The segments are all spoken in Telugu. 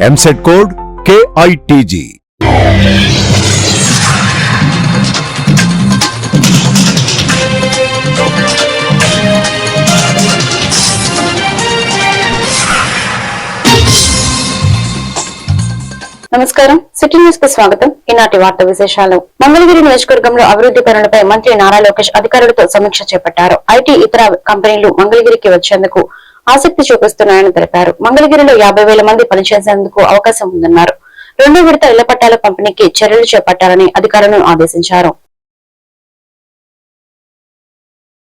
EAMCET code KITG నమస్కారం. సిటీ న్యూస్కు స్వాగతం. ఈనాటి వార్త విశేషాలు. మంగళగిరి నియోజకవర్గంలో అభివృద్ధి పనులపై మంత్రి నారా లోకేష్ అధికారులతో సమీక్ష చేపట్టారు. ఐటీ ఇతర కంపెనీలు మంగళగిరికి వచ్చేందుకు ఆసక్తి చూపిస్తున్నాయని తెలిపారు. మంగళగిరిలో యాభై వేల మంది పనిచేసేందుకు అవకాశం ఉందన్నారు. రెండో విడత ఇళ్ళ పట్టాల పంపిణీకి చర్యలు చేపట్టాలని అధికారులను ఆదేశించారు.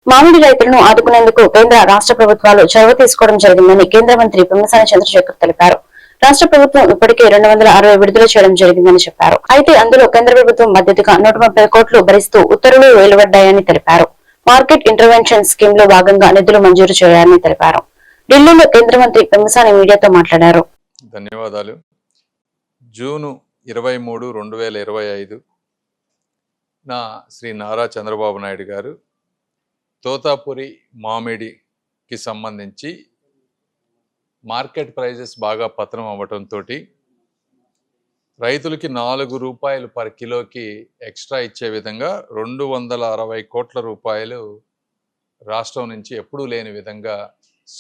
మామిడి రైతులను ఆదుకునేందుకు కేంద్ర రాష్ట్ర ప్రభుత్వాలు చొరవ తీసుకోవడం జరిగిందని కేంద్ర మంత్రి పిమ్మసాని చంద్రశేఖర్ తెలిపారు. రాష్ట్ర ప్రభుత్వం ఇప్పటికే రెండు వందల అరవై విడుదల చేయడం జరిగిందని చెప్పారు. అయితే అందులో కేంద్ర ప్రభుత్వం మద్దతుగా నూట ముప్పై కోట్లు భరిస్తూ ఉత్తర్వులు వెలువడ్డాయని తెలిపారు. మార్కెట్ ఇంటర్వెన్షన్ స్కీమ్లో భాగంగా నిధులు మంజూరు చేయాలని తెలిపారు. ఢిల్లీలో కేంద్ర మంత్రి పెమ్మసాని మీడియాతో మాట్లాడారు. ధన్యవాదాలు. జూను ఇరవై మూడు రెండు వేల ఇరవై ఐదు నా శ్రీ నారా చంద్రబాబు నాయుడు గారు తోతాపురి మామిడికి సంబంధించి మార్కెట్ ప్రైజెస్ బాగా పతనం అవ్వటంతో రైతులకి నాలుగు రూపాయలు పర్ కిలోకి ఎక్స్ట్రా ఇచ్చే విధంగా రెండు వందల అరవై కోట్ల రూపాయలు రాష్ట్రం నుంచి ఎప్పుడూ లేని విధంగా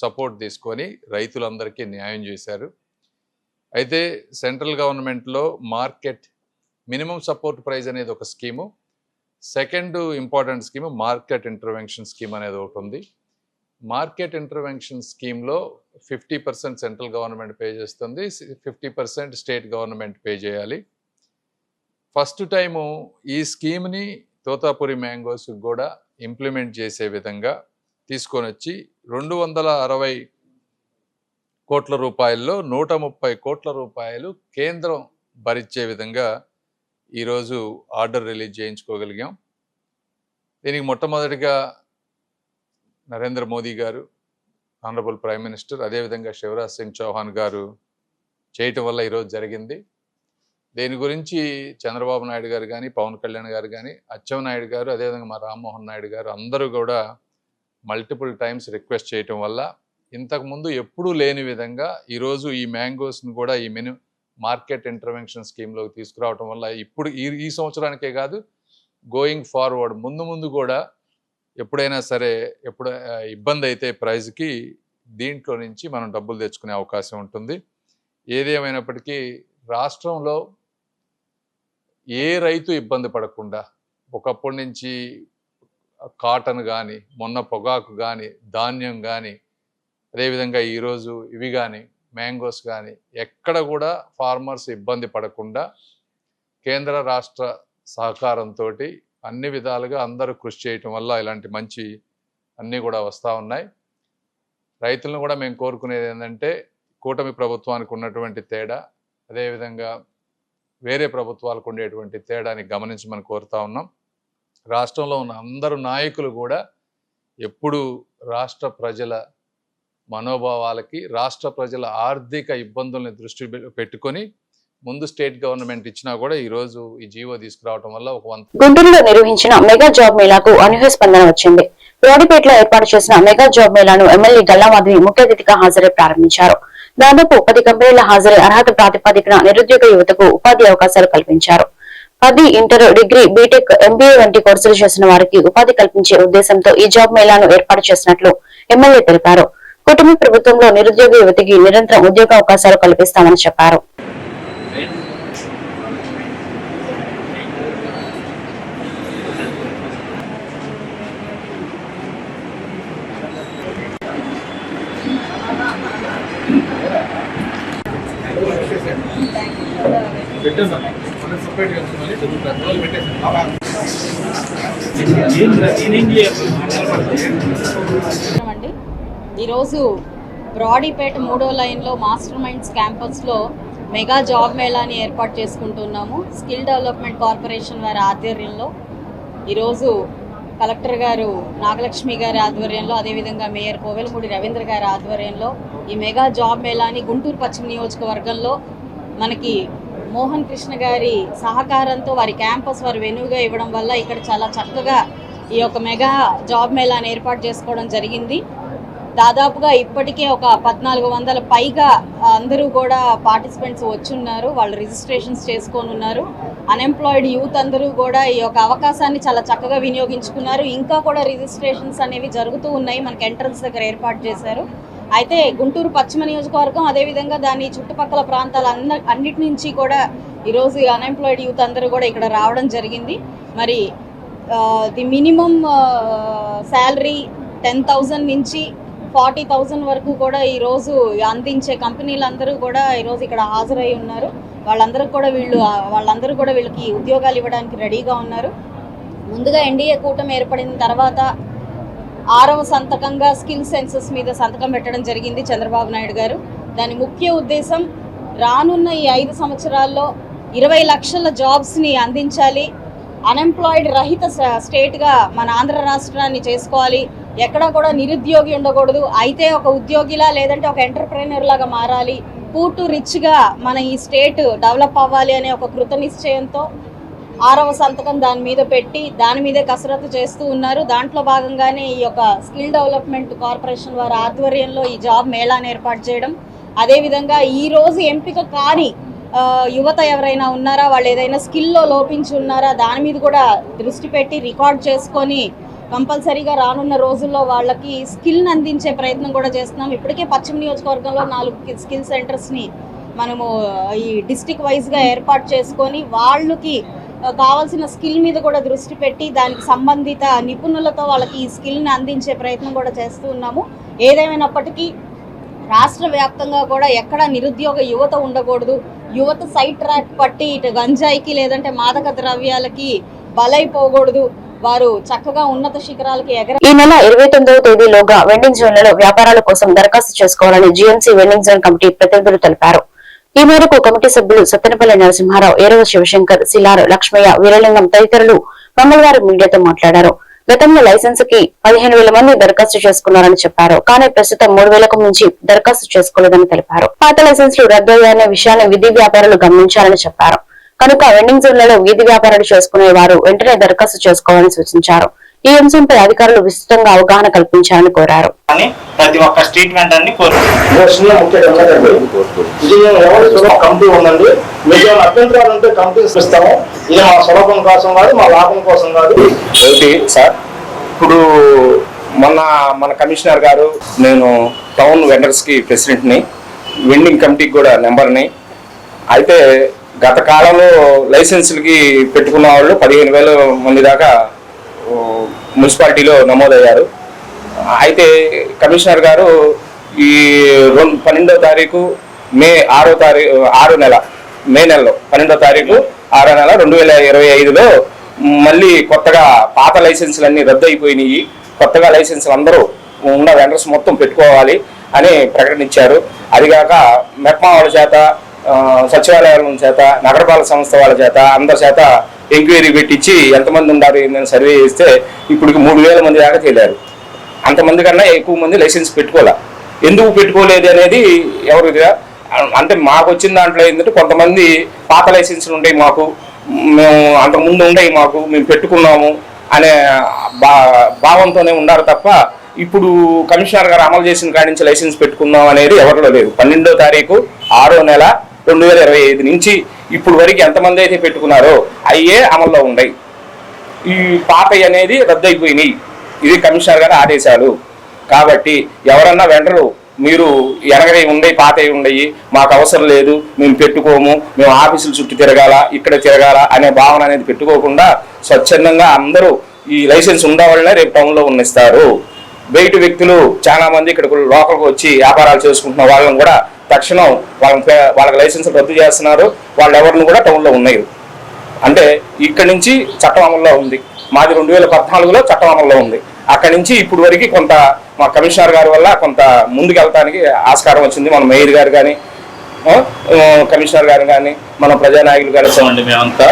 సపోర్ట్ తీసుకొని రైతులందరికీ న్యాయం చేశారు. అయితే సెంట్రల్ గవర్నమెంట్లో మార్కెట్ మినిమం సపోర్ట్ ప్రైస్ అనేది ఒక scheme. Second important scheme market intervention scheme అనేది ఒకటి ఉంది. మార్కెట్ ఇంటర్వెన్షన్ స్కీమ్లో fifty percent central government pay చేస్తుంది. Fifty percent state government pay చేయాలి. ఫస్ట్ టైము ఈ స్కీమ్ని తోతాపురి మ్యాంగోస్ కూడా ఇంప్లిమెంట్ చేసే విధంగా తీసుకొని వచ్చి రెండు వందల అరవై కోట్ల రూపాయల్లో నూట ముప్పై కోట్ల రూపాయలు కేంద్రం భరించే విధంగా ఈరోజు ఆర్డర్ రిలీజ్ చేయించుకోగలిగాం. దీనికి మొట్టమొదటిగా నరేంద్ర మోదీ గారు ఆనరబుల్ ప్రైమ్ మినిస్టర్ అదేవిధంగా శివరాజ్ సింగ్ చౌహాన్ గారు చేయటం వల్ల ఈరోజు జరిగింది. దీని గురించి చంద్రబాబు నాయుడు గారు కానీ పవన్ కళ్యాణ్ గారు కానీ అచ్చెన్నాయుడు గారు అదేవిధంగా మా రామ్మోహన్ నాయుడు గారు అందరూ కూడా మల్టిపుల్ టైమ్స్ రిక్వెస్ట్ చేయటం వల్ల ఇంతకుముందు ఎప్పుడూ లేని విధంగా ఈరోజు ఈ మ్యాంగోస్ని కూడా ఈ మెను మార్కెట్ ఇంటర్వెన్షన్ స్కీమ్లోకి తీసుకురావటం వల్ల ఇప్పుడు ఈ ఈ సంవత్సరానికే కాదు గోయింగ్ ఫార్వర్డ్ ముందు ముందు కూడా ఎప్పుడైనా సరే ఎప్పుడు ఇబ్బంది అయితే ప్రైజ్కి దీంట్లో నుంచి మనం డబ్బులు తెచ్చుకునే అవకాశం ఉంటుంది. ఏదేమైనప్పటికీ రాష్ట్రంలో ఏ రైతు ఇబ్బంది పడకుండా ఒకప్పటి నుంచి కాటన్ కానీ మొన్న పొగాకు కానీ ధాన్యం కానీ అదేవిధంగా ఈరోజు ఇవి కానీ మ్యాంగోస్ కానీ ఎక్కడ కూడా ఫార్మర్స్ ఇబ్బంది పడకుండా కేంద్ర రాష్ట్ర సహకారంతో అన్ని విధాలుగా అందరూ కృషి చేయటం వల్ల ఇలాంటి మంచి అన్నీ కూడా వస్తూ ఉన్నాయి. రైతులను కూడా మేము కోరుకునేది ఏంటంటే కూటమి ప్రభుత్వానికి ఉన్నటువంటి తేడా అదేవిధంగా వేరే ప్రభుత్వాలకు ఉండేటువంటి తేడాని గమనించమని కోరుతా ఉన్నాం. రాష్ట్రంలో ఉన్న అందరు నాయకులు కూడా ఎప్పుడు రాష్ట్ర ప్రజల మనోభావాలకి రాష్ట్ర ప్రజల ఆర్థిక ఇబ్బందుల్ని దృష్టి పె- పెట్టుకొని ముందు స్టేట్ గవర్నమెంట్ ఇచ్చినా కూడా ఈ రోజు ఈ జీవో తీసుకురావడం వల్ల ఒక వంతు గుంటూరులో నిర్వహించిన మెగా జాబ్ మేళాకు అనూహ్య స్పందన వచ్చింది. రోడ్డుపేటలో ఏర్పాటు చేసిన మెగా జాబ్ మేళాను ఎమ్మెల్యే గల్లామాధవి ముఖ్య అతిథిగా హాజరై ప్రారంభించారు. దాదాపు పది కంపెనీల హాజరై అర్హత ప్రాతిపదికన నిరుద్యోగ యువతకు ఉపాధి అవకాశాలు కల్పించారు. పది ఇంటర్ డిగ్రీ బీటెక్ ఎంబీఏ వంటి కోర్సులు చేసిన వారికి ఉపాధి కల్పించే ఉద్దేశంతో ఈ జాబ్ మేళాను ఏర్పాటు చేసినట్లు ఎమ్మెల్యే తెలిపారు. కుటుంబ ప్రభుత్వంలో నిరుద్యోగ యువతికి నిరంతరం ఉద్యోగ అవకాశాలు కల్పిస్తామని చెప్పారు. బ్రాడీపేట మూడో లైన్లో మాస్టర్ మైండ్స్ క్యాంపస్లో మెగా జాబ్ మేళాని ఏర్పాటు చేసుకుంటున్నాము. స్కిల్ డెవలప్మెంట్ కార్పొరేషన్ వారి ఆధ్వర్యంలో. ఈరోజు కలెక్టర్ గారు నాగలక్ష్మి గారి ఆధ్వర్యంలో అదేవిధంగా మేయర్ కోవెలపూడి రవీంద్ర గారి ఆధ్వర్యంలో ఈ మెగా జాబ్ మేళాని గుంటూరు పశ్చిమ నియోజకవర్గంలో మనకి మోహన్ కృష్ణ గారి సహకారంతో వారి క్యాంపస్ వారి వెనుగా ఇవ్వడం వల్ల ఇక్కడ చాలా చక్కగా ఈ యొక్క మెగా జాబ్ మేళాని ఏర్పాటు చేసుకోవడం జరిగింది. దాదాపుగా ఇప్పటికే ఒక పద్నాలుగు వందల పైగా అందరూ కూడా పార్టిసిపెంట్స్ వచ్చున్నారు. వాళ్ళు రిజిస్ట్రేషన్స్ చేసుకొని ఉన్నారు. అన్ఎంప్లాయిడ్ యూత్ అందరూ కూడా ఈ యొక్క అవకాశాన్ని చాలా చక్కగా వినియోగించుకున్నారు. ఇంకా కూడా రిజిస్ట్రేషన్స్ అనేవి జరుగుతూ ఉన్నాయి. మనకి ఎంట్రన్స్ దగ్గర ఏర్పాటు చేశారు. అయితే గుంటూరు పశ్చిమ నియోజకవర్గం అదేవిధంగా దాని చుట్టుపక్కల ప్రాంతాల అన్న అన్నిటి నుంచి కూడా ఈరోజు అన్ఎంప్లాయిడ్ యూత్ అందరూ కూడా ఇక్కడ రావడం జరిగింది. మరి the minimum salary ten thousand నుంచి ఫార్టీ థౌజండ్ వరకు కూడా ఈరోజు అందించే కంపెనీలందరూ కూడా ఈరోజు ఇక్కడ హాజరై ఉన్నారు. వాళ్ళందరూ కూడా వీళ్ళు వాళ్ళందరూ కూడా వీళ్ళకి ఉద్యోగాలు ఇవ్వడానికి రెడీగా ఉన్నారు. ముందుగా ఎన్డీఏ కూటమి ఏర్పడిన తర్వాత ఆరవ సంతకంగా స్కిల్ సెన్సెస్ మీద సంతకం పెట్టడం జరిగింది చంద్రబాబు నాయుడు గారు. దాని ముఖ్య ఉద్దేశం రానున్న ఈ ఐదు సంవత్సరాల్లో ఇరవై లక్షల జాబ్స్ని అందించాలి. అన్ఎంప్లాయిడ్ రహిత స్టేట్గా మన ఆంధ్ర రాష్ట్రాన్ని చేసుకోవాలి. ఎక్కడా కూడా నిరుద్యోగి ఉండకూడదు. అయితే ఒక ఉద్యోగిలా లేదంటే ఒక ఎంటర్ప్రైనర్ లాగా మారాలి. పూటు రిచ్గా మన ఈ స్టేట్ డెవలప్ అవ్వాలి అనే ఒక కృత నిశ్చయంతో ఆరవ సంతకం దాని మీద పెట్టి దాని మీదే కసరత్తు చేస్తూ ఉన్నారు. దాంట్లో భాగంగానే ఈ యొక్క స్కిల్ డెవలప్మెంట్ కార్పొరేషన్ వారి ఆధ్వర్యంలో ఈ జాబ్ మేళాను ఏర్పాటు చేయడం. అదేవిధంగా ఈరోజు ఎంపిక కాని యువత ఎవరైనా ఉన్నారా? వాళ్ళు ఏదైనా స్కిల్లో లోపించి ఉన్నారా? దాని మీద కూడా దృష్టి పెట్టి రికార్డ్ చేసుకొని కంపల్సరీగా రానున్న రోజుల్లో వాళ్ళకి స్కిల్ని అందించే ప్రయత్నం కూడా చేస్తున్నాం. ఇప్పటికే పశ్చిమ నియోజకవర్గంలో నాలుగు స్కిల్ సెంటర్స్ని మనము ఈ డిస్టిక్ వైజ్గా ఏర్పాటు చేసుకొని వాళ్ళకి కావాల్సిన స్కిల్ మీద కూడా దృష్టి పెట్టి దానికి సంబంధిత నిపుణులతో వాళ్ళకి ఈ స్కిల్ని అందించే ప్రయత్నం కూడా చేస్తూ ఉన్నాము. ఏదేమైనప్పటికీ రాష్ట్ర వ్యాప్తంగా కూడా ఎక్కడ నిరుద్యోగ యువత ఉండకూడదు. యువత సైడ్ ట్రాక్ పట్టి ఇటు గంజాయికి లేదంటే మాదక ద్రవ్యాలకి బలైపోకూడదు. వారు చక్కగా ఉన్నత శిఖరాలకి ఎగర ఈ నెల ఇరవై తొమ్మిదవ తేదీలోగా వెండింగ్ జోన్లలో వ్యాపారాల కోసం దరఖాస్తు చేసుకోవాలని జీఎంసీ వెండింగ్ జోన్ కమిటీ ప్రతినిధులు తెలిపారు. ఈ మేరకు కమిటీ సభ్యులు సత్తెనపల్లి నరసింహారావు ఏరవ శివశంకర్ సిలార్ లక్ష్మయ్య వీరలింగం తదితరులు మంగళవారం మీడియాతో మాట్లాడారు. గతంలో లైసెన్స్కి పదిహేను వేల మంది దరఖాస్తు చేసుకున్నారని చెప్పారు. కానీ ప్రస్తుతం మూడు వేలకు మించి దరఖాస్తు చేసుకోలేదని తెలిపారు. పాత లైసెన్సులు రద్దు విషయాన్ని విధి వ్యాపారులు గమనించాలని చెప్పారు. కనుక వెండింగ్ జోన్లలో వీధి వ్యాపారాలు చేసుకునే వారు వెంటనే దరఖాస్తు చేసుకోవాలని సూచించారు. ఈ అంశంపై అధికారులు విస్తృతంగా అవగాహన కల్పించాలని కోరారు. ప్రతి ఒక్క స్ట్రీట్ వెండర్ని మీకు అభ్యంతరాలు ఉంటే ఇస్తాము. ఇది మా సులభం కోసం కాదు మా లాభం కోసం కాదు. సార్? ఇప్పుడు మొన్న మన కమిషనర్ గారు నేను టౌన్ వెండర్స్కి ప్రెసిడెంట్ని వెండింగ్ కమిటీకి కూడా నెంబర్ని అయితే గత కాలంలో లైసెన్సులకి పెట్టుకున్న వాళ్ళు పదిహేను వేల మంది దాకా మున్సిపాలిటీలో నమోదయ్యారు. అయితే కమిషనర్ గారు ఈ రెండు పన్నెండో తారీఖు మే ఆరో తారీఖు ఆరో నెల మే నెలలో పన్నెండో తారీఖు ఆరో నెల రెండు వేల ఇరవై ఐదులో మళ్ళీ కొత్తగా పాత లైసెన్సులన్నీ రద్దు అయిపోయినాయి కొత్తగా లైసెన్సులు అందరూ ఉన్న వెండర్స్ మొత్తం పెట్టుకోవాలి అని ప్రకటించారు. అదిగాక మెప్మా వాళ్ళ చేత సచివాలయాల చేత నగరపాలక సంస్థ వాళ్ళ చేత అందరి చేత ఎంక్వైరీ పెట్టించి ఎంతమంది ఉన్నారు ఏందని సర్వే చేస్తే ఇప్పుడు మూడు వేల మంది దాకా తేలారు. అంతమంది కన్నా ఎక్కువ మంది లైసెన్స్ పెట్టుకోలే. ఎందుకు పెట్టుకోలేదు అనేది ఎవరు అంటే మాకు వచ్చిన దాంట్లో ఏంటంటే కొంతమంది పాత లైసెన్సులు ఉంటాయి మాకు మేము అంతకుముందు ఉండేవి మాకు మేము పెట్టుకున్నాము అనే బా భావంతోనే ఉన్నారు తప్ప ఇప్పుడు కమిషనర్ గారు అమలు చేసిన కాడి నుంచి లైసెన్స్ పెట్టుకుందాం అనేది ఎవరిలో లేదు. పన్నెండో తారీఖు ఆరో నెల రెండు వేల ఇరవై ఐదు నుంచి ఇప్పుడు వరకు ఎంతమంది అయితే పెట్టుకున్నారో అయ్యే అమల్లో ఉన్నాయి. ఈ పాత అనేది రద్దయిపోయినాయి. ఇది కమిషనర్ గారి ఆదేశాలు. కాబట్టి ఎవరన్నా వెంటరు మీరు ఎనగై ఉండయి పాతవి ఉండయి మాకు అవసరం లేదు మేము పెట్టుకోము మేము ఆఫీసులు చుట్టూ తిరగాల ఇక్కడ తిరగాల అనే భావన అనేది పెట్టుకోకుండా స్వచ్ఛందంగా అందరూ ఈ లైసెన్స్ ఉండవాళ్ళనే రేపు టౌన్లో ఉన్నిస్తారు. బయట వ్యక్తులు చాలా మంది ఇక్కడ లోకల్కి వచ్చి వ్యాపారాలు చేసుకుంటున్న వాళ్ళని కూడా తక్షణం వాళ్ళ వాళ్ళకి లైసెన్స్ రద్దు చేస్తున్నారు. వాళ్ళు ఎవరిని కూడా టౌన్లో ఉన్నాయి అంటే ఇక్కడి నుంచి చట్టం అమల్లో ఉంది. మాది రెండు వేల పద్నాలుగులో చట్టం అమల్లో ఉంది. అక్కడి నుంచి ఇప్పుడు వరకు కొంత మా కమిషనర్ గారి వల్ల కొంత ముందుకు వెళ్ళటానికి ఆస్కారం వచ్చింది. మన మేయర్ గారు కానీ కమిషనర్ గారు కానీ మన ప్రజానాయకులు కానీ అండి మేమంతా.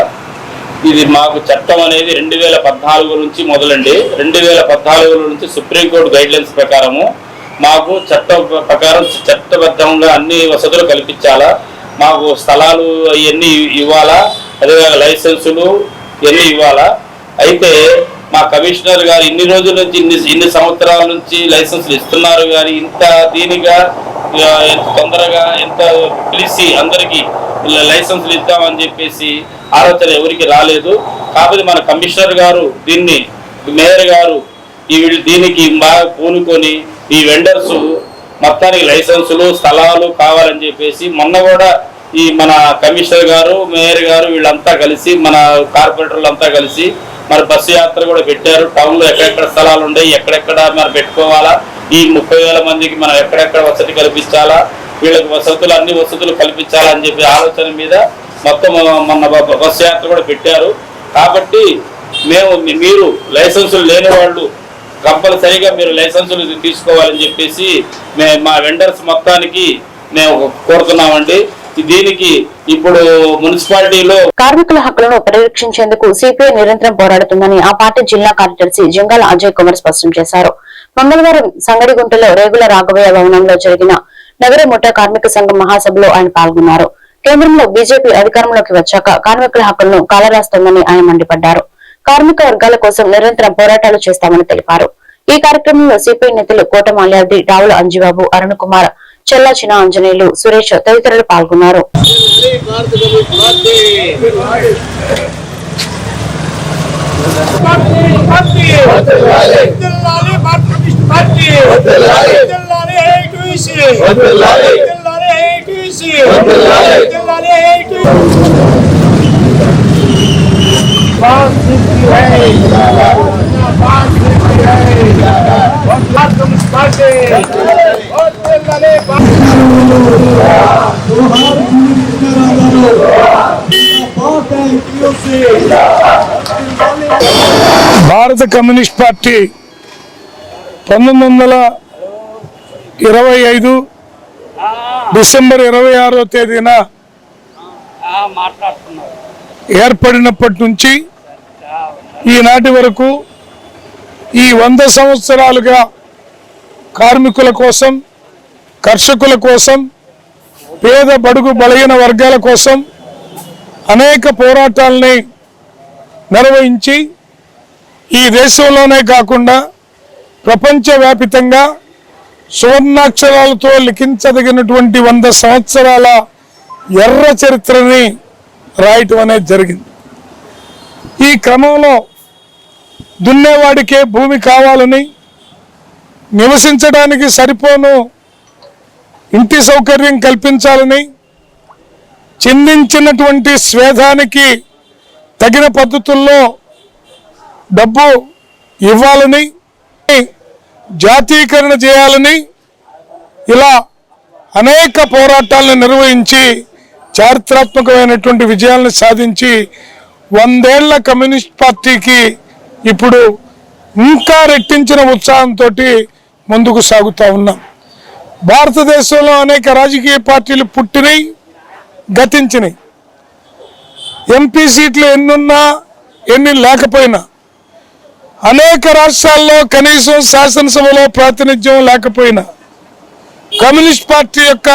ఇది మాకు చట్టం అనేది రెండు వేల పద్నాలుగు నుంచి మొదలండి. రెండు వేల పద్నాలుగు నుంచి సుప్రీంకోర్టు గైడ్లైన్స్ ప్రకారము మాకు చట్టం ప్రకారం చట్టబద్ధంగా అన్ని వసతులు కల్పించాలా. మాకు స్థలాలు అవన్నీ ఇవ్వాలా. అదేవిధంగా లైసెన్సులు ఇవన్నీ ఇవ్వాలా. అయితే మా కమిషనర్ గారు ఇన్ని రోజుల నుంచి ఇన్ని ఇన్ని సంవత్సరాల నుంచి లైసెన్స్లు ఇస్తున్నారు కానీ ఇంత దీనిగా ఎంత తొందరగా ఎంత పిలిచి అందరికీ లైసెన్స్లు ఇద్దామని చెప్పేసి ఆలోచన ఎవరికి రాలేదు. కాకపోతే మన కమిషనర్ గారు దీన్ని మేయర్ గారు ఈ దీనికి బాగా పూనుకొని ఈ వెండర్స్ మొత్తానికి లైసెన్సులు స్థలాలు కావాలని చెప్పేసి మొన్న కూడా ఈ మన కమిషనర్ గారు మేయర్ గారు వీళ్ళంతా కలిసి మన కార్పొరేటర్లంతా కలిసి మరి బస్సు యాత్ర కూడా పెట్టారు. టౌన్లో ఎక్కడెక్కడ స్థలాలు ఉన్నాయి ఎక్కడెక్కడ మరి పెట్టుకోవాలా ఈ ముప్పై వేల మందికి మనం ఎక్కడెక్కడ వసతి కల్పించాలా వీళ్ళకి వసతులు అన్ని వసతులు కల్పించాలా అని చెప్పి ఆలోచన మీద మొత్తం మొన్న బ- బస్సు యాత్ర కూడా పెట్టారు. కాబట్టి మేము మీరు లైసెన్సులు లేని వాళ్ళు కంపల్సరీగా మీరు లైసెన్సులు తీసుకోవాలని చెప్పేసి మేము మా వెండర్స్ మొత్తానికి మేము కోరుతున్నామండి. దీనికి ఇప్పుడు మున్సిపాలిటీలో కార్మికుల హక్కులను పరిరక్షించేందుకు సిపిఐ నిరంతరం పోరాడుతుందని ఆ పార్టీ జిల్లా కార్యదర్శి జంగాల అజయ్ కుమార్ స్పష్టం చేశారు. మంగళవారం సంగడిగుంటలో రేగుల రాఘవయ్య భవనంలో జరిగిన నగర ముఠా కార్మిక సంఘం మహాసభలో ఆయన పాల్గొన్నారు. కేంద్రంలో బీజేపీ అధికారంలోకి వచ్చాక కార్మికుల హక్కులను కాలరాస్తోందని ఆయన మండిపడ్డారు. కార్మిక వర్గాల కోసం నిరంతరం పోరాటాలు చేస్తామని తెలిపారు. ఈ కార్యక్రమంలో సిపిఐ నేతలు కోట మాల్యాద్రి రావుల అంజిబాబు అరుణ్ కుమార్ చెల్లాచిన ఆంజనేయులు సురేష్ తదితరులు పాల్గొన్నారు. భారత కమ్యూనిస్ట్ పార్టీ పంతొమ్మిది వందల ఇరవై ఐదు డిసెంబర్ ఇరవై ఆరో తేదీన ఏర్పడినప్పటి నుంచి ఈనాటి వరకు ఈ వంద సంవత్సరాలుగా కార్మికుల కోసం కర్షకుల కోసం పేద బడుగు బలహీన వర్గాల కోసం అనేక పోరాటాలని నిర్వహించి ఈ దేశంలోనే కాకుండా ప్రపంచవ్యాపితంగా సువర్ణాక్షరాలతో లిఖించదగినటువంటి వంద సంవత్సరాల ఎర్ర చరిత్రని రాయటం అనేది జరిగింది. ఈ క్రమంలో దున్నేవాడికే భూమి కావాలని నివసించడానికి సరిపోను ఇంటి సౌకర్యం కల్పించాలని చిందించినటువంటి స్వేదానికి తగిన పద్ధతుల్లో డబ్బు ఇవ్వాలని జాతీకరణ చేయాలని ఇలా అనేక పోరాటాలను నిర్వహించి చారిత్రాత్మకమైనటువంటి విజయాలను సాధించి వందేళ్ళ కమ్యూనిస్ట్ పార్టీకి ఇప్పుడు ఇంకా రెట్టించిన ఉత్సాహంతో ముందుకు సాగుతూ ఉన్నాం. భారతదేశంలో అనేక రాజకీయ పార్టీలు పుట్టినాయి గతించినాయి. ఎంపీ సీట్లు ఎన్నున్నా ఎన్ని లేకపోయినా అనేక రాష్ట్రాల్లో కనీసం శాసనసభలో ప్రాతినిధ్యం లేకపోయినా కమ్యూనిస్ట్ పార్టీ యొక్క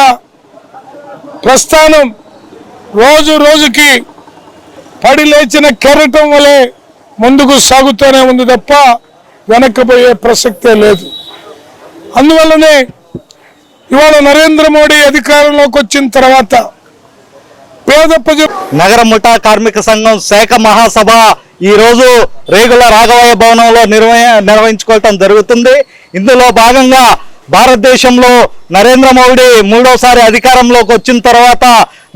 ప్రస్థానం రోజు రోజుకి పడి లేచిన కెరటం వలె ముందుకు సాగుతూనే ఉంది తప్ప వెనక్కిపోయే ప్రసక్తే లేదు. అందువల్లనే ఇవాళ నరేంద్ర మోడీ అధికారంలోకి వచ్చిన తర్వాత పేద ప్రజలు నగర ముఠా కార్మిక సంఘం శాఖ మహాసభ ఈ రోజు రేగుల రాఘవయ్య భవనంలో నిర్వహ నిర్వహించుకోవటం జరుగుతుంది. ఇందులో భాగంగా భారతదేశంలో నరేంద్ర మోడీ మూడోసారి అధికారంలోకి వచ్చిన తర్వాత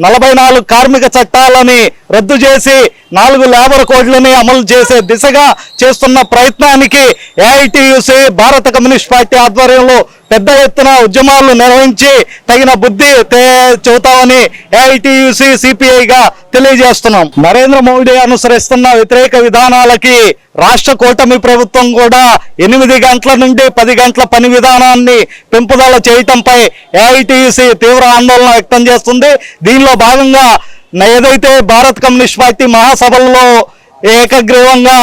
నలభై నాలుగు కార్మిక చట్టాలని రద్దు చేసి నాలుగు లేబర్ కోడ్లని అమలు చేసే దిశగా చేస్తున్న ప్రయత్నానికి ఏఐటియుసి భారత కమ్యూనిస్ట్ పార్టీ ఆధ్వర్యంలో పెద్ద ఎత్తున ఉద్యమాలు నిర్వహించి తగిన బుద్ధి తే- చెబుతామని ఏఐటియుసి సిపిఐగా తెలియజేస్తున్నాం. నరేంద్ర మోడీ అనుసరిస్తున్న వ్యతిరేక విధానాలకి రాష్ట్ర కూటమి ప్రభుత్వం కూడా ఎనిమిది గంటల నుండి పది గంటల పని విధానాన్ని పెంపుదల చేయటంపై ఏఐటియుసి తీవ్ర ఆందోళన వ్యక్తం చేస్తుంది. దీనిలో భాగంగా ఏదైతే భారత్ కమ్యూనిస్ట్ పార్టీ మహాసభల్లో ఏకగ్రీవంగా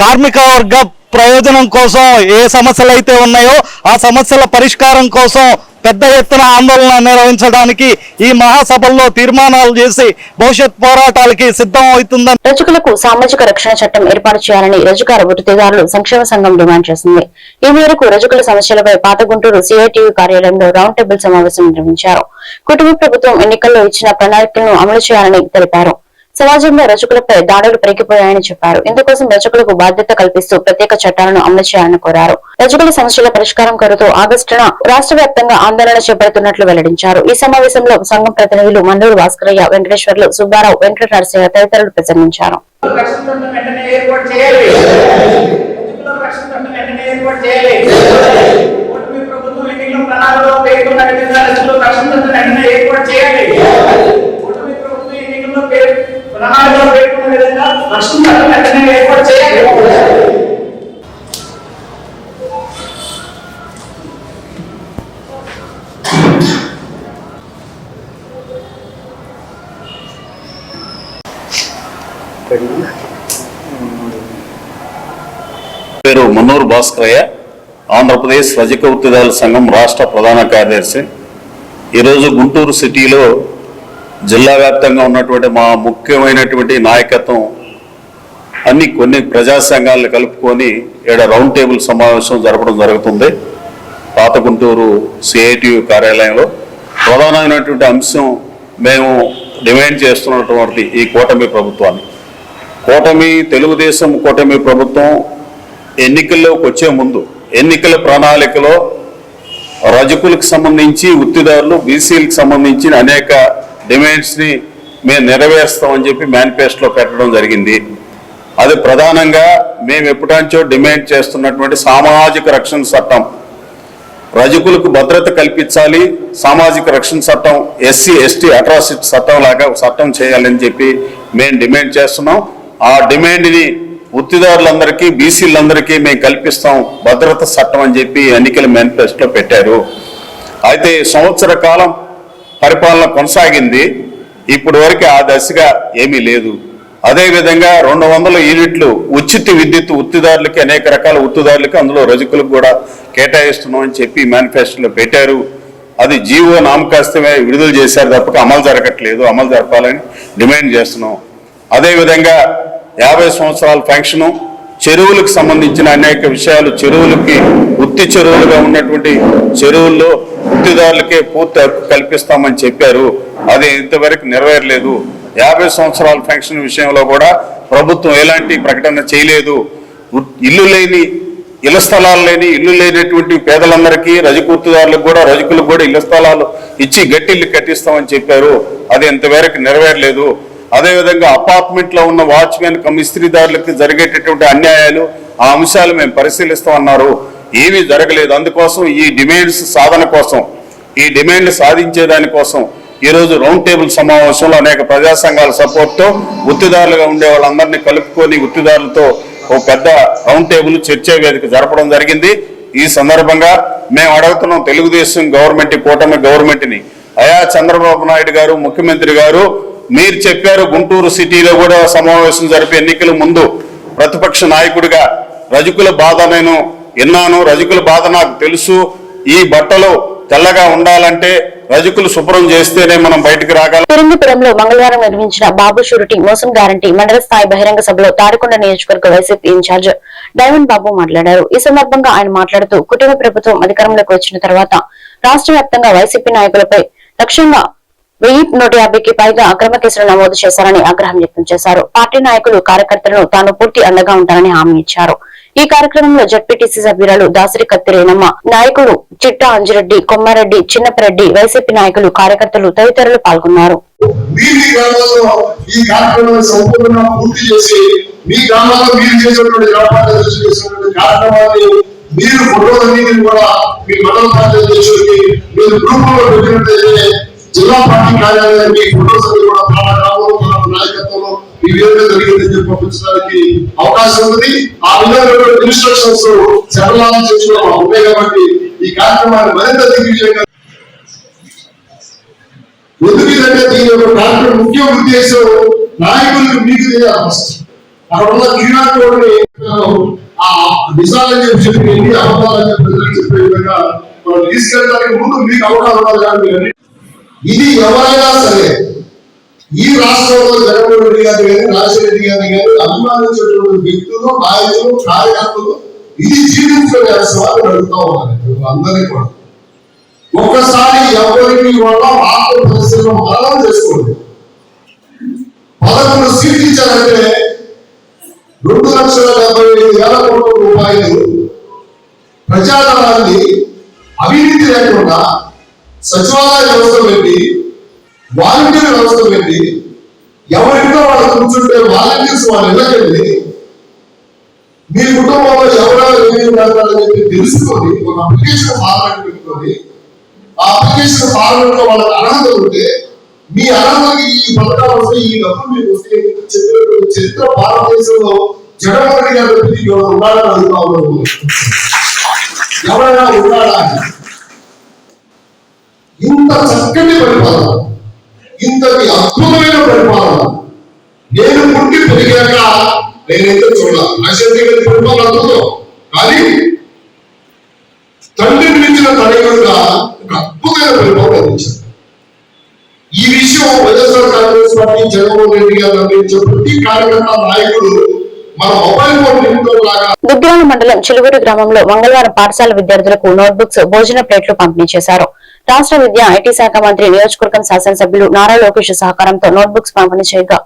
కార్మిక వర్గ ప్రయోజనం కోసం ఏ సమస్యలు అయితే ఉన్నాయో ఆ సమస్యల పరిష్కారం కోసం పెద్ద ఎత్తున ఆందోళన నిర్వహించడానికి ఈ మహాసభల్లో తీర్మానాలు చేసి భవిష్యత్ పోరాటాలకి సిద్ధం అవుతుందని రజకులకు సామాజిక రక్షణ చట్టం ఏర్పాటు చేయాలని రజకార వృత్తిదారులు సంక్షేమ సంఘం డిమాండ్ చేసింది. ఈ మేరకు రజకుల సమస్యలపై పాత గుంటూరు సిఐటియు కార్యాలయంలో రౌండ్ టేబుల్ సమావేశం నిర్వహించారు. కుటుంబ ప్రభుత్వం ఎన్నికల్లో ఇచ్చిన ప్రణాళికలను అమలు చేయాలని తెలిపారు. సమాజంలో రచకులపై దాడులు పెరిగిపోయాయని చెప్పారు. ఇందుకోసం రచకులకు బాధ్యత కల్పిస్తూ ప్రత్యేక చట్టాలను అమలు చేయాలని కోరారు. రచకుల సమస్యల పరిష్కారం కోరుతూ ఆగస్టున రాష్ట్ర వ్యాప్తంగా ఆందోళన చేపడుతున్నట్లు వెల్లడించారు. ఈ సమావేశంలో సంఘం ప్రతినిధులు మండూరు భాస్కరయ్య వెంకటేశ్వర్లు సుబ్బారావు వెంకట నరసింహ తదితరులు ప్రసంగించారు. ఏర్పాటు చేయాలి. ప్రభుత్వం ఎన్నికల్లో విధంగా వెంటనే ఏర్పాటు చేయాలి. పేరు మున్నూరు భాస్కరయ్య ఆంధ్రప్రదేశ్ రజక వృత్తిదారుల సంఘం రాష్ట్ర ప్రధాన కార్యదర్శి. ఈరోజు గుంటూరు సిటీలో జిల్లా వ్యాప్తంగా ఉన్నటువంటి మా ముఖ్యమైనటువంటి నాయకత్వం అన్ని కొన్ని ప్రజా సంఘాలను కలుపుకొని ఇక్కడ రౌండ్ టేబుల్ సమావేశం జరపడం జరుగుతుంది. పాత గుంటూరు సిఐటియు కార్యాలయంలో ప్రధానమైనటువంటి అంశం మేము డిమాండ్ చేస్తున్నటువంటి ఈ కూటమి ప్రభుత్వాన్ని. కూటమి తెలుగుదేశం కూటమి ప్రభుత్వం ఎన్నికల్లోకి వచ్చే ముందు ఎన్నికల ప్రణాళికలో రజకులకు సంబంధించి వృత్తిదారులు బీసీలకు సంబంధించిన అనేక డిమాండ్స్ని మేము నెరవేరుస్తామని చెప్పి మేనిఫెస్టోలో పెట్టడం జరిగింది. అది ప్రధానంగా మేము ఎప్పుడంచో డిమాండ్ చేస్తున్నటువంటి సామాజిక రక్షణ చట్టం. రజకులకు భద్రత కల్పించాలి సామాజిక రక్షణ చట్టం ఎస్సీ ఎస్టీ అట్రాసిటీ చట్టం లాగా చట్టం చేయాలని చెప్పి మేము డిమాండ్ చేస్తున్నాం. ఆ డిమాండ్ని వృత్తిదారులందరికీ బీసీలందరికీ మేము కల్పిస్తాం భద్రత చట్టం అని చెప్పి ఎన్నికల మేనిఫెస్టోలో పెట్టారు. అయితే సంవత్సర కాలం పరిపాలన కొనసాగింది. ఇప్పటి వరకు ఆ దశగా ఏమీ లేదు. అదేవిధంగా రెండు వందల యూనిట్లు ఉచిత విద్యుత్ వృత్తిదారులకి అనేక రకాల వృత్తిదారులకి అందులో రజకులకు కూడా కేటాయిస్తున్నామని చెప్పి మేనిఫెస్టోలో పెట్టారు. అది జీవో నామకాస్తమే విడుదల చేశారు తప్పక అమలు జరగట్లేదు. అమలు జరపాలని డిమాండ్ చేస్తున్నాం. అదేవిధంగా యాభై సంవత్సరాల ఫంక్షను చెరువులకు సంబంధించిన అనేక విషయాలు చెరువులకి వృత్తి చెరువులుగా ఉన్నటువంటి చెరువుల్లో వృత్తిదారులకే పూర్తి హక్కు కల్పిస్తామని చెప్పారు. అది ఇంతవరకు నెరవేరలేదు. యాభై సంవత్సరాల పెన్షన్ విషయంలో కూడా ప్రభుత్వం ఎలాంటి ప్రకటన చేయలేదు. ఇల్లు లేని ఇళ్ళ స్థలాలు లేని ఇల్లు లేనటువంటి పేదలందరికీ రజకూర్తిదారులకు కూడా రజకులకు కూడా ఇళ్ళ స్థలాలు ఇచ్చి గట్టిల్లు కట్టిస్తామని చెప్పారు. అది ఇంతవరకు నెరవేరలేదు. అదేవిధంగా అపార్ట్మెంట్లో ఉన్న వాచ్మెన్ కమ్ ఇస్త్రీదారులకు జరిగేటటువంటి అన్యాయాలు ఆ అంశాలు మేము పరిశీలిస్తామన్నారు. ఏమీ జరగలేదు. అందుకోసం ఈ డిమాండ్స్ సాధన కోసం ఈ డిమాండ్ సాధించేదానికోసం ఈరోజు రౌండ్ టేబుల్ సమావేశంలో అనేక ప్రజా సంఘాల సపోర్ట్తో వృత్తిదారులుగా ఉండే వాళ్ళందరినీ కలుపుకొని వృత్తిదారులతో ఒక పెద్ద రౌండ్ టేబుల్ చర్చా వేదిక జరపడం జరిగింది. ఈ సందర్భంగా మేము అడుగుతున్నాం తెలుగుదేశం గవర్నమెంట్ కూటమి గవర్నమెంట్ని. అయా చంద్రబాబు నాయుడు గారు ముఖ్యమంత్రి గారు మీరు చెప్పారు గుంటూరు సిటీలో కూడా సమావేశం జరిపే ఎన్నికల ముందు ప్రతిపక్ష నాయకుడిగా రజకుల బాధ నేను విన్నాను. రజకుల బాధ నాకు తెలుసు. ఈ బట్టలు తెల్లగా ఉండాలంటే రజకులు శుభ్రం చేస్తేనే మనం బయటకు రాగలం. పెరింగిపురంలో మంగళవారం నిర్మించిన బాబు షూరిటీ మోసం గ్యారంటీ మండల స్థాయి బహిరంగ సభలో తాడికొండ నియోజకవర్గ వైసీపీ ఇన్ఛార్జ్ డైమండ్ బాబు మాట్లాడారు. ఈ సందర్భంగా ఆయన మాట్లాడుతూ కుటుంబ ప్రభుత్వం అధికారంలోకి వచ్చిన తర్వాత రాష్ట్ర వ్యాప్తంగా వైసీపీ నాయకులపై లక్ష్యంగా వెయ్యి నూట యాభైకి పైగా అక్రమ కేసులు నమోదు చేశారని ఆగ్రహం వ్యక్తం చేశారు. పార్టీ నాయకులు కార్యకర్తలను తాను పూర్తి అండగా ఉంటానని హామీ ఇచ్చారు. ఈ కార్యక్రమంలో జడ్పీటీసీ సభ్యురాలు దాసరి కత్తిరేనమ్మ నాయకులు చిట్టా అంజిరెడ్డి కొమ్మారెడ్డి చిన్నపరెడ్డి వైసీపీ నాయకులు కార్యకర్తలు తదితరులు పాల్గొన్నారు. మీరు చేసినటువంటి కూడా మీ మండల మీరు గ్రూపుల్లో పెట్టినట్లయితే జిల్లా పార్టీ కార్యాలయానికి ఫోటోస్ అన్ని కూడా పలానా గ్రామంలో నాయకత్వంలో ఈ విధంగా జరిగిందని చెప్పి పంపించడానికి అవకాశం ఉంది. ఆ విధంగా ఇన్స్ట్రక్షన్స్ ఉన్నాయి కాబట్టి ఈ కార్యక్రమాన్ని మరింత దిగ్విజయంగా ఎందుకంటే దీని యొక్క కార్యక్రమం ముఖ్య ఉద్దేశం నాయకులకు మీకు తెలియాలి ఫస్ట్ అక్కడ ఉన్న క్యూఆర్ కోడ్ని ఆ నిజాలని చెప్పి చెప్పి అబద్ధాలని చెప్పి చెప్పే విధంగా తీసుకెళ్ళడానికి ముందు మీకు అవకాశం ఉండాలి ఇది ఎవరైనా సరే ఈ రాష్ట్రంలో జగన్మోహన్ రెడ్డి గారు కానీ రాజశేఖర గారు కానీ అభిమానించేటువంటి వ్యక్తులు నాయకులు కార్యకర్తలు ఇది జీవించుకునే సవాలు అడుగుతా ఉన్నారు అందరినీ కూడా. ఒక్కసారి ఎవరికి వాళ్ళ ఆత్మ పరిస్థితులను మననం చేసుకోండి. పదకొండు సీట్లు ఇచ్చారంటే రెండు లక్షల డెబ్బై ఐదు వేల కోట్ల రూపాయలు ప్రజాధనాన్ని అవినీతి లేకుండా సచివాలయ వ్యవస్థ పెట్టి వాలంటీర్ వ్యవస్థ పెట్టి ఎవరింట్లో వాళ్ళు కూర్చుంటే వాలంటీర్స్ వాళ్ళు ఇళ్ళకెళ్ళి మీ కుటుంబంలో ఎవరెవరు ఏమేమి పెడతారని చెప్పి తెలుసుకొని ఒక అప్లికేషన్ ఫార్మాట్ పెట్టుకొని ఆ అప్లికేషన్ ఫార్మాట్లో వాళ్ళకి అర్హత ఉంటే మీ అర్హతకి ఈ పథకాలు వస్తే ఈ డబ్బులు మీకు వస్తే చెప్పినటువంటి చరిత్ర భారతదేశంలో జగన్మోహన్ రెడ్డి గారి తప్పించి అడుగుతా ఉన్నాను ఎవరైనా ఉన్నాడా ఇంత చక్కటి పరిపాలన ఇంతటి అద్భుతమైన పరిపాలన. నేను పుట్టి పెరిగాక నేనైతే చూడాలి. రాజశేఖర గారి పరిపాలన అద్భుతం. కానీ తండ్రిని మించిన తనయుడుగా ఒక అద్భుతమైన పరిపాలన అందించారు ఈ విషయం YSR Congress party Jaganmohan Reddy garu అందించే ప్రతి కార్యకర్త నాయకుడు దుగ్గిరాల మండలం చిలుగురు గ్రామంలో మంగళవారం పాఠశాల విద్యార్థులకు నోట్బుక్స్ భోజన ప్లేట్లు పంపిణీ చేశారు. రాష్ట్ర విద్యా ఐటీ శాఖ మంత్రి నియోజకవర్గం శాసనసభ్యులు నారా లోకేష్ సహకారంతో నోట్బుక్స్ పంపిణీ చేయగా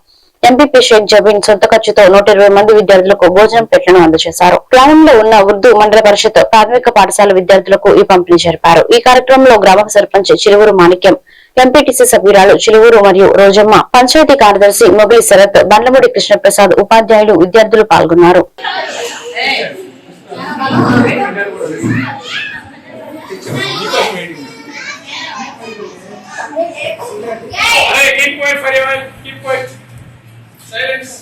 ఎంపీపీ షేక్ జబీన్ సొంత ఖర్చుతో నూట ఇరవై మంది విద్యార్థులకు భోజనం పెట్టను అందజేశారు. గ్రామంలో ఉన్న ఉర్దూ మండల పరిషత్ ప్రాథమిక పాఠశాల విద్యార్థులకు ఈ పంపిణీ జరిపారు. ఈ కార్యక్రమంలో గ్రామ సర్పంచ్ చిరువురు మాణిక్యం ఎంపీటీసీ సభ్యురాలు చిలువూరు మరియు రోజమ్మ పంచాయతీ కార్యదర్శి మొబిలి శరత్ బండ్లమూడి కృష్ణప్రసాద్ ఉపాధ్యాయులు విద్యార్థులు పాల్గొన్నారు. Quiet for a while. Keep quiet. Silence.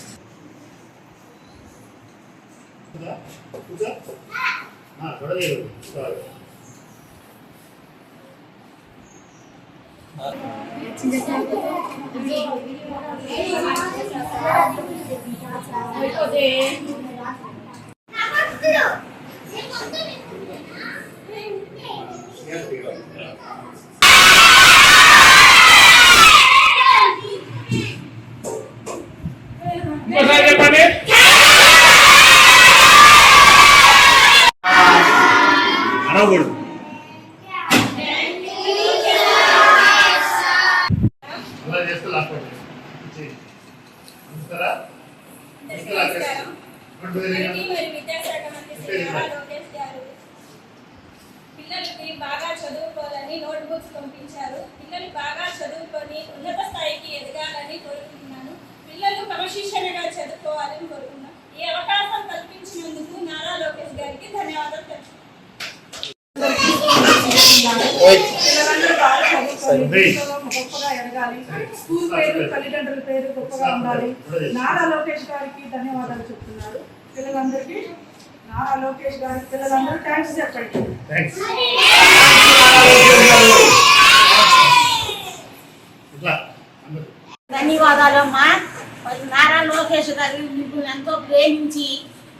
ఇంకోసారి आवडतो ధన్యవాదాలు అమ్మా. మరి నారా లోకేష్ గారు మిమ్మల్ని ఎంతో ప్రేమించి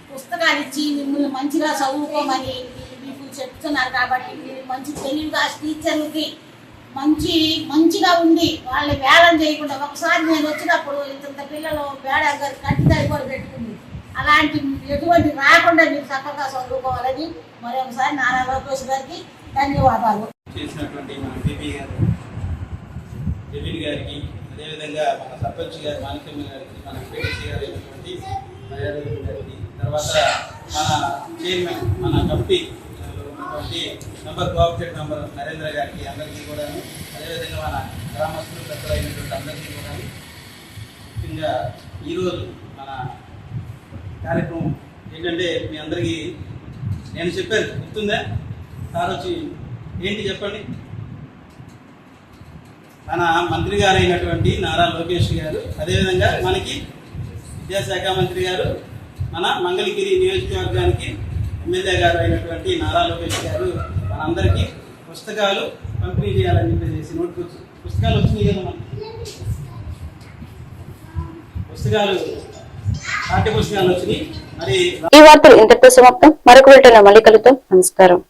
పుస్తకాలు ఇచ్చి మిమ్మల్ని మంచిగా చదువుకోమని మీకు చెప్తున్నారు కాబట్టి మీరు మంచి తెలివిగా టీచర్లకి మంచి మంచిగా ఉండి వాళ్ళని వేలం చేయకుండా ఒకసారి నేను వచ్చినప్పుడు ఇంత పిల్లలు వేడ కట్టిదారి కూడా పెట్టుకుంది. అలాంటి ఎటువంటి రాకుండా మీరు చక్కగా చదువుకోవాలని మరొకసారి నారా లోకేష్ గారికి ధన్యవాదాలు. చేసినటువంటి మన పిపి గారు గారికి అదేవిధంగా మన సర్పంచ్ గారు మాణిక్యం గారికి మన ఎంపీటీసీ గారు అయినటువంటి దయాదేవి గారికి తర్వాత మన చైర్మన్ మన కమిటీ ఉన్నటువంటి మెంబర్ కోఆపరేటివ్ మెంబర్ నరేంద్ర గారికి అందరికీ కూడా అదేవిధంగా మన గ్రామస్తులు పెద్దలు అయినటువంటి అందరికీ కూడా ముఖ్యంగా ఈరోజు మన కార్యక్రమం ఏంటంటే మీ అందరికీ నేను చెప్పాను గుర్తుందా? సార్ వచ్చి ఏంటి చెప్పండి? మన మంత్రి గారు అయినటువంటి నారా లోకేష్ గారు. అదేవిధంగా మనకి విద్యాశాఖ మంత్రి గారు మన మంగళగిరి నియోజకవర్గానికి ఎమ్మెల్యే గారు అయినటువంటి నారా లోకేష్ గారు మనందరికీ పుస్తకాలు పంపిణీ చేయాలని చెప్పేసి నోట్ పుస్తకాలు వచ్చినాయి కదా మనకి. పుస్తకాలు పాఠ్య పుస్తకాలు వచ్చినాయి. మరి ఈ వార్తలు ఇంతటితో సమాప్తం. మరొక వెంటనే మళ్ళీ కలుద్దాం. నమస్కారం.